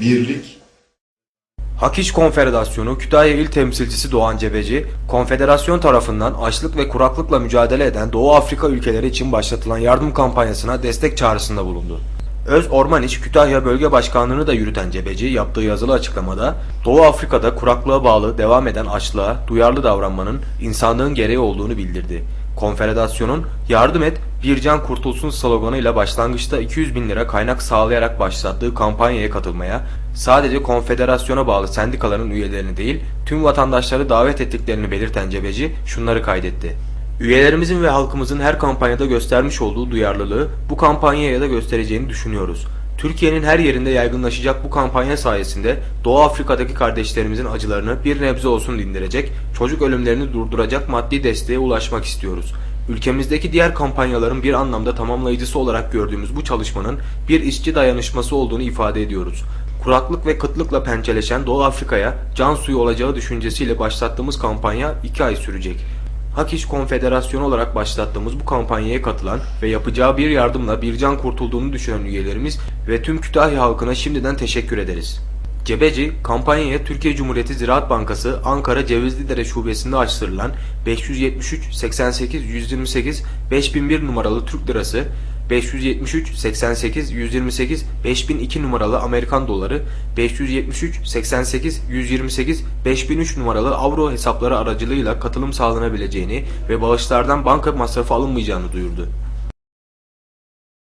birlik, Hak İş Konfederasyonu Kütahya İl Temsilcisi Doğan Cebeci, konfederasyon tarafından açlık ve kuraklıkla mücadele eden Doğu Afrika ülkeleri için başlatılan yardım kampanyasına destek çağrısında bulundu. Öz Orman İş Kütahya Bölge Başkanlığı'nı da yürüten Cebeci yaptığı yazılı açıklamada Doğu Afrika'da kuraklığa bağlı devam eden açlığa duyarlı davranmanın insanlığın gereği olduğunu bildirdi. Konfederasyonun yardım et bir can kurtulsun sloganıyla başlangıçta 200 bin lira kaynak sağlayarak başlattığı kampanyaya katılmaya sadece konfederasyona bağlı sendikaların üyelerini değil tüm vatandaşları davet ettiklerini belirten Cebeci şunları kaydetti. Üyelerimizin ve halkımızın her kampanyada göstermiş olduğu duyarlılığı bu kampanyaya da göstereceğini düşünüyoruz. Türkiye'nin her yerinde yaygınlaşacak bu kampanya sayesinde Doğu Afrika'daki kardeşlerimizin acılarını bir nebze olsun dindirecek, çocuk ölümlerini durduracak maddi desteğe ulaşmak istiyoruz. Ülkemizdeki diğer kampanyaların bir anlamda tamamlayıcısı olarak gördüğümüz bu çalışmanın bir işçi dayanışması olduğunu ifade ediyoruz. Kuraklık ve kıtlıkla pençeleşen Doğu Afrika'ya can suyu olacağı düşüncesiyle başlattığımız kampanya 2 ay sürecek. Hak Konfederasyonu olarak başlattığımız bu kampanyaya katılan ve yapacağı bir yardımla bir can kurtulduğunu düşünen üyelerimiz ve tüm Kütahya halkına şimdiden teşekkür ederiz. Cebeci, kampanyaya Türkiye Cumhuriyeti Ziraat Bankası Ankara Cevizlidere Şubesi'nde açtırılan 573 88 128 5001 numaralı Türk Lirası, 573 88 128 5002 numaralı Amerikan Doları, 573 88 128 5003 numaralı Avro hesapları aracılığıyla katılım sağlanabileceğini ve bağışlardan banka masrafı alınmayacağını duyurdu.